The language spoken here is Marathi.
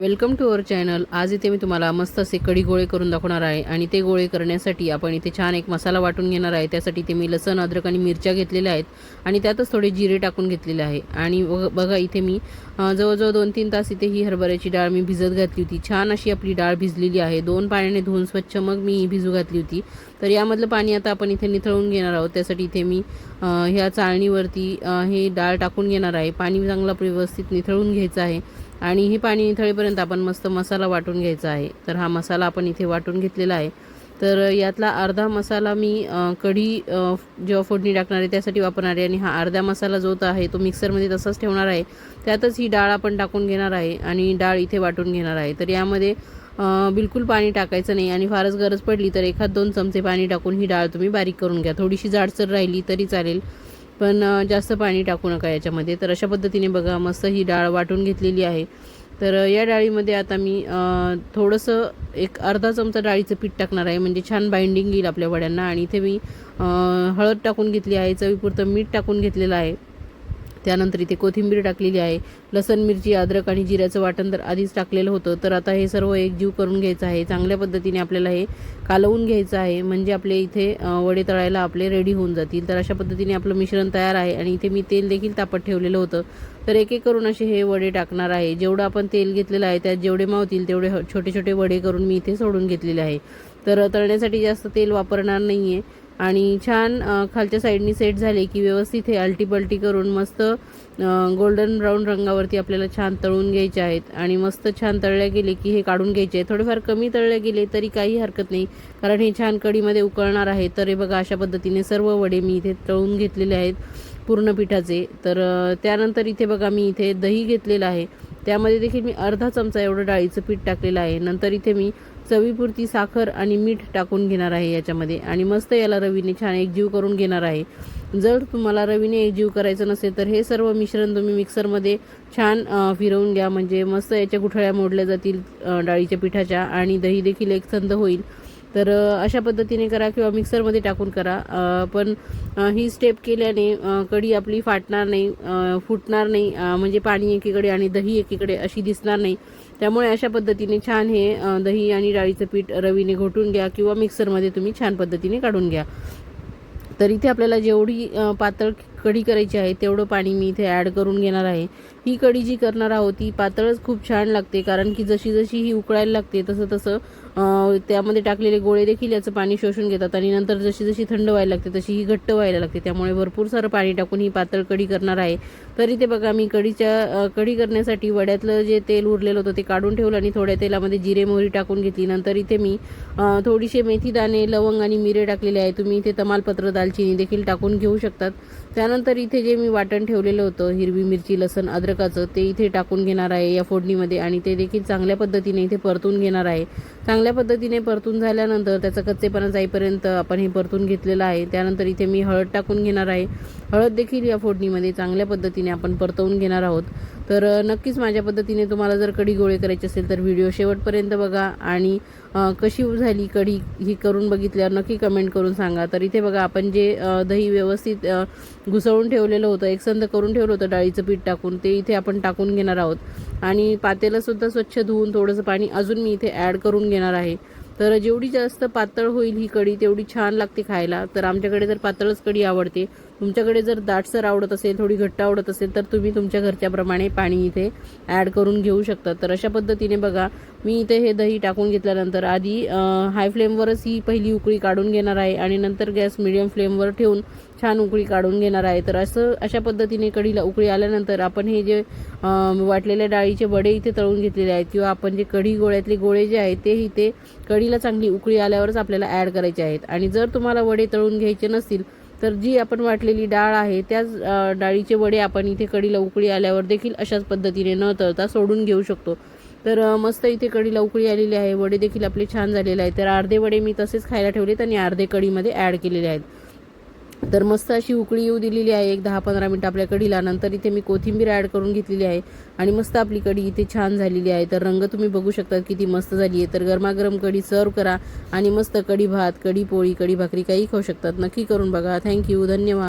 Welcome to our channel. आज इथे मी तुम्हाला मस्त असे कढी गोळे करून दाखवणार आहे आणि ते गोळे करण्यासाठी आपण इथे छान एक मसाला वाटून घेणार आहे. त्यासाठी इथे मी लसण अद्रक आणि मिरच्या घेतलेल्या आहेत. आणि त्यातच थोडे जिरे टाकून घेतलेले आहे. आणि बघ- बघा इथे मी जवळजवळ दोन तीन तास इथे ही हरभऱ्याची डाळ मी भिजत घातली होती. छान अशी आपली डाळ भिजलेली आहे. दोन पाण्याने धुवून स्वच्छ मग मी ही भिजू घातली होती. तर यामधलं पाणी आता आपण इथे निथळून घेणार आहोत. त्यासाठी इथे मी ह्या चाळणीवरती हे डाळ टाकून घेणार आहे. पाणी चांगलं व्यवस्थित निथळून घ्यायचं आहे. आणि हे पाणी निथळेपर्यंत आपण मस्त मसाला वाटून घ्यायचा आहे. तर हा मसाला आपण इथे वाटून घेतलेला आहे. तर यातला अर्धा मसाला मी कढी जेव्हा फोडणी टाकणार आहे त्यासाठी वापरणार आहे आणि हा अर्धा मसाला जो आहे तो मिक्सरमध्ये तसाच ठेवणार आहे. त्यातच ही डाळ आपण टाकून घेणार आहे आणि डाळ इथे वाटून घेणार आहे. तर यामध्ये बिलकुल पाणी टाकायचं नाही आणि फारच गरज पडली तर एखाद दोन चमचे पाणी टाकून ही डाळ तुम्ही बारीक करून घ्या. थोडीशी जाडसर राहिली तरी चालेल पण जास्त पाणी टाकू नका याच्यामध्ये. तर अशा पद्धतीने बघा मस्त ही डाळ वाटून घेतलेली आहे. तर या डाळीमध्ये आता मी थोडंसं एक अर्धा चमचा डाळीचं पीठ टाकणार आहे. म्हणजे छान बाइंडिंग येईल आपल्या वड्यांना. आणि इथे मी हळद टाकून घेतली आहे चवीपुरतं मीठ टाकून घेतलेलं आहे. त्यानंतर इथे कोथिंबीर टाकलेली आहे लसण मिरची अद्रक आणि जिऱ्याचं वाटण तर आधीच टाकलेलं होतं. तर आता हे सर्व एकजीव करून घ्यायचं आहे. चांगल्या पद्धतीने आपल्याला हे कालवून घ्यायचं आहे. म्हणजे आपले इथे वडे तळायला आपले रेडी होऊन जातील. तर अशा पद्धतीने आपलं मिश्रण तयार आहे आणि इथे मी तेल देखील तापत ठेवलेलं होतं. तर एक एक करून असे हे वडे टाकणार आहे. जेवढं आपण तेल घेतलेलं आहे त्यात जेवढे मावतील तेवढे ह- छोटे छोटे वडे करून मी इथे सोडून घेतलेले आहे. तर तळण्यासाठी जास्त तेल वापरणार नाही आहे आणि छान खालच्या साईडनी सेट झाले की व्यवस्थित हे आलटी करून मस्त गोल्डन ब्राऊन रंगावरती आपल्याला छान तळून घ्यायचे आहेत. आणि मस्त छान तळल्या गेले की हे काढून घ्यायचे. आहे थोडेफार कमी तळले गेले तरी काही हरकत नाही. कारण हे छान कढीमध्ये उकळणार आहे. तर हे बघा अशा पद्धतीने सर्व वडे मी इथे तळून घेतलेले आहेत पूर्ण पिठाचे. तर त्यानंतर इथे बघा मी इथे दही घेतलेलं आहे. त्यामध्ये देखील मी अर्धा चमचा एवढं डाळीचं पीठ टाकलेलं आहे. नंतर इथे मी चवीपुरती साखर आणि मीठ टाकून घेणार आहे याच्यामध्ये. आणि मस्त याला रवीने छान एकजीव करून घेणार आहे. जर तुम्हाला रवीने एकजीव करायचं नसेल तर हे सर्व मिश्रण तुम्ही मिक्सरमध्ये छान फिरवून घ्या. म्हणजे मस्त याच्या गुठळ्या मोडल्या जातील डाळीच्या पिठाच्या. आणि दही देखील एकसंध होईल. तर अशा पद्धतीने करा किंवा मिक्सरमध्ये टाकून करा. पण ही स्टेप केल्याने कढी आपली फाटणार नाही फुटणार नाही म्हणजे पाणी एकीकडे आणि दही एकीकडे अशी दिसणार नाही. त्यामुळे अशा पद्धतीने छान हे दही आणि डाळीचं पीठ रवीने घोटून घ्या किंवा मिक्सरमध्ये तुम्ही छान पद्धतीने काढून घ्या. तर इथे आपल्याला जेवढी पातळ कढी करायची आहे तेवढं पाणी मी इथे ॲड करून घेणार आहे. ही कढी जी करणार आहोत ती पातळच खूप छान लागते कारण की जशी जशी ही उकळायला लागते तसं तसं त्यामध्ये टाकलेले गोळे देखील याचं पाणी शोषून घेतात आणि नंतर जशी जशी थंड व्हायला लागते तशी ही घट्ट व्हायला लागते. त्यामुळे भरपूर सारं पाणी टाकून ही पातळ कढी करणार आहे. तर इथे बघा मी कढीच्या कढी करण्यासाठी वड्यातलं जे तेल उरलेलं होतं ते काढून ठेवलं आणि थोड्या तेलामध्ये जिरे मोहरी टाकून घेतली. नंतर इथे मी अ, थोडीशे मेथी दाणे लवंग आणि मिरे टाकलेले आहे. तुम्ही इथे तमालपत्र दालचिनी देखील टाकून घेऊ शकतात. त्यानंतर इथे जे मी वाटण ठेवलेलं होतं हिरवी मिरची लसण अद्रकाचं ते इथे टाकून घेणार आहे या फोडणीमध्ये आणि ते देखील चांगल्या पद्धतीने इथे परतून घेणार आहे. चांगल्या पद्धतीने परतून झाल्यानंतर त्याचा कच्चेपणा जाईपर्यंत आपण हे परतून घेतलेलं आहे. त्यानंतर इथे मी हळद टाकून घेणार आहे. हळद देखील या फोडणीमध्ये चांगल्या पद्धतीने आपण परतवून घेणार आहोत. तर नक्कीच माझ्या पद्धतीने तुम्हाला जर कढी गोळे करायचे असेल तर व्हिडिओ शेवटपर्यंत बघा आणि कशी झाली कढी ही करून बघितल्यावर नक्की कमेंट करून सांगा. तर इथे बघा आपण जे दही व्यवस्थित घुसळून ठेवलेलं होतं एकसंध करून ठेवलं होतं डाळीचं पीठ टाकून ते इथे आपण टाकून घेणार आहोत. आणि पातेलंसुद्धा स्वच्छ धुवून थोडंसं पाणी अजून मी इथे ॲड करून घेणार आहे. तर जेवढी जास्त पातळ होईल ही कढी तेवढी छान लागते खायला. तर आमच्याकडे तर पातळच कढी आवडते. तुमच्याकडे जर दाटसर आवडत असेल थोडी घट्ट आवडत असेल तर तुम्ही तुमच्या घरच्याप्रमाणे पाणी इथे ॲड करून घेऊ शकता. तर अशा पद्धतीने बघा मी इथे हे दही टाकून घेतल्यानंतर आधी हाय फ्लेमवरच ही पहिली उकळी काढून घेणार आहे आणि नंतर गॅस मिडियम फ्लेमवर ठेवून छान उकळी काढून घेणार आहे. तर असं अशा पद्धतीने कढीला उकळी आल्यानंतर आपण हे जे वाटलेल्या डाळीचे वडे इथे तळून घेतलेले आहेत किंवा आपण जे कढी गोळ्यातले गोळे जे आहेत ते इथे कढीला चांगली उकळी आल्यावरच आपल्याला ॲड करायचे आहेत. आणि जर तुम्हाला वडे तळून घ्यायचे नसतील तर जी आपण वाटलेली डाळ आहे त्याच डाळीचे वडे आपण इथे कडीला उकळी आल्यावर देखील अशाच पद्धतीने न तळता सोडून घेऊ शकतो. तर मस्त इथे कडीला उकळी आलेली आहे वडे देखील आपले छान झालेले आहेत. तर अर्धे वडे मी तसेच खायला ठेवलेत आणि अर्धे कढीमध्ये ॲड केलेले आहेत. तर मस्त अशी उकळी येऊ दिलेली आहे. एक दहा पंधरा मिनटं आपल्या कढीला नंतर इथे मी कोथिंबीर ॲड करून घेतलेली आहे. आणि मस्त आपली कढी इथे छान झालेली आहे. तर रंग तुम्ही बघू शकता किती मस्त झाली आहे. तर गरमागरम कढी सर्व करा. आणि मस्त कढी भात कढी पोळी कढी भाकरी काही खाऊ शकतात. नक्की करून बघा. थँक्यू धन्यवाद.